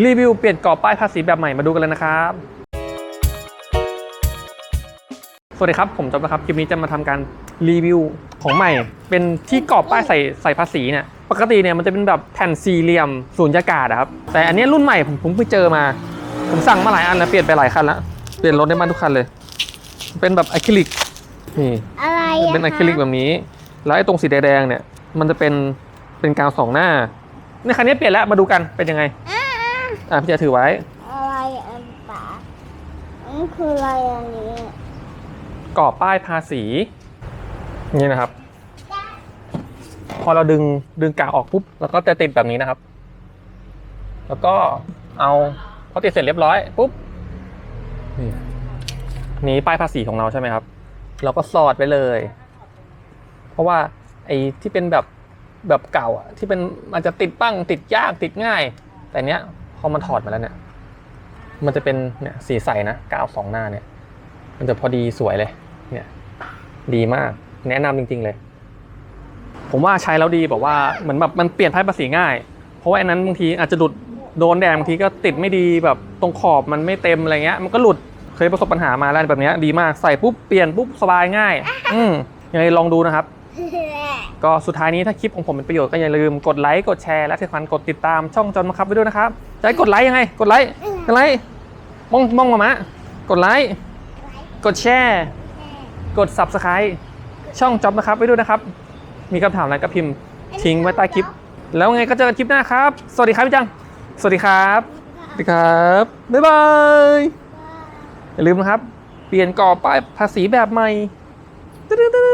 รีวิวเปลี่ยนกรอบป้ายภาษีแบบใหม่มาดูกันเลยนะครับ สวัสดีครับ ผมจอบนะครับ คลิปนี้จะมาทำการรีวิวของใหม่ เป็นที่กรอบป้ายใส่ใส่ภาษีเนี่ย ปกติเนี่ยมันจะเป็นแบบแผ่นสี่เหลี่ยมสูญญากาศอะครับ แต่อันนี้รุ่นใหม่ผมผมเพิ่งเจอมา ผมสั่งมาหลายอันแล้วเปลี่ยนไปหลายคันแล้วเปลี่ยนรถได้บ้านทุกคันเลย เป็นแบบอะคริลิก นี่อะไรอะเป็นอะคริลิกแบบนี้ แล้วไอ้ตรงสีแดงๆเนี่ย มันจะเป็นเป็นกาวสองหน้า ในคันนี้เปลี่ยนแล้วมาดูกันเป็นยังไง อ่าอะพี่จะถือไว้ อะไรอันป๋าอันคืออะไรอันนี้กรอบป้ายภาษีนี่นะครับ พอเราดึงดึงกาวออกปุ๊บแล้วก็จะติดแบบนี้นะครับ แล้วก็เอาพอติดเสร็จเรียบร้อยปุ๊บนี่นี่ป้ายภาษีของเราใช่ไหมครับ เราก็สอดไปเลย เพราะว่าไอ้ที่เป็นแบบแบบเก่าอะที่เป็นมันจะติดปั้งติดยากติดง่าย แต่เนี้ย พอมันถอดมาแล้วเนี่ย มันจะเป็นเนี่ยสีใสนะกาวสองหน้าเนี่ย มันจะพอดีสวยเลย เนี่ย ดีมาก แนะนำจริง ๆ เลย ผมว่าใช้แล้วดีแบบว่าเหมือนแบบมันเปลี่ยนไพ่ภาษีง่าย เพราะว่าอันนั้นบางทีอาจจะหลุดโดนแดดบางทีก็ติดไม่ดีแบบตรงขอบมันไม่เต็มอะไรเงี้ย มันก็หลุดเคยประสบปัญหามาแล้วแบบนี้ดีมากใส่ปุ๊บเปลี่ยนปุ๊บสบายง่าย อืมยังไงลองดูนะครับ ก็สุดท้ายนี้ถ้าคลิปของผมเป็นประโยชน์ก็อย่าลืมกดไลค์กดแชร์และที่สำคัญกดติดตามช่องจอนมาครับไว้ด้วยนะครับจะให้กดไลค์ยังไง กดไลค์กดไลค์มองมองมามะกดไลค์กดแชร์กด subscribe ช่องจ็อบนะครับไว้ด้วยนะครับ มีคำถามอะไรก็พิมพ์ทิ้งไว้ใต้คลิป แล้วไงก็เจอกันคลิปหน้าครับ สวัสดีครับพี่จัง สวัสดีครับสวัสดีครับ บ๊ายบาย อย่าลืมนะครับ เปลี่ยนกรอบป้ายภาษีแบบใหม่ตึ๊ดๆๆ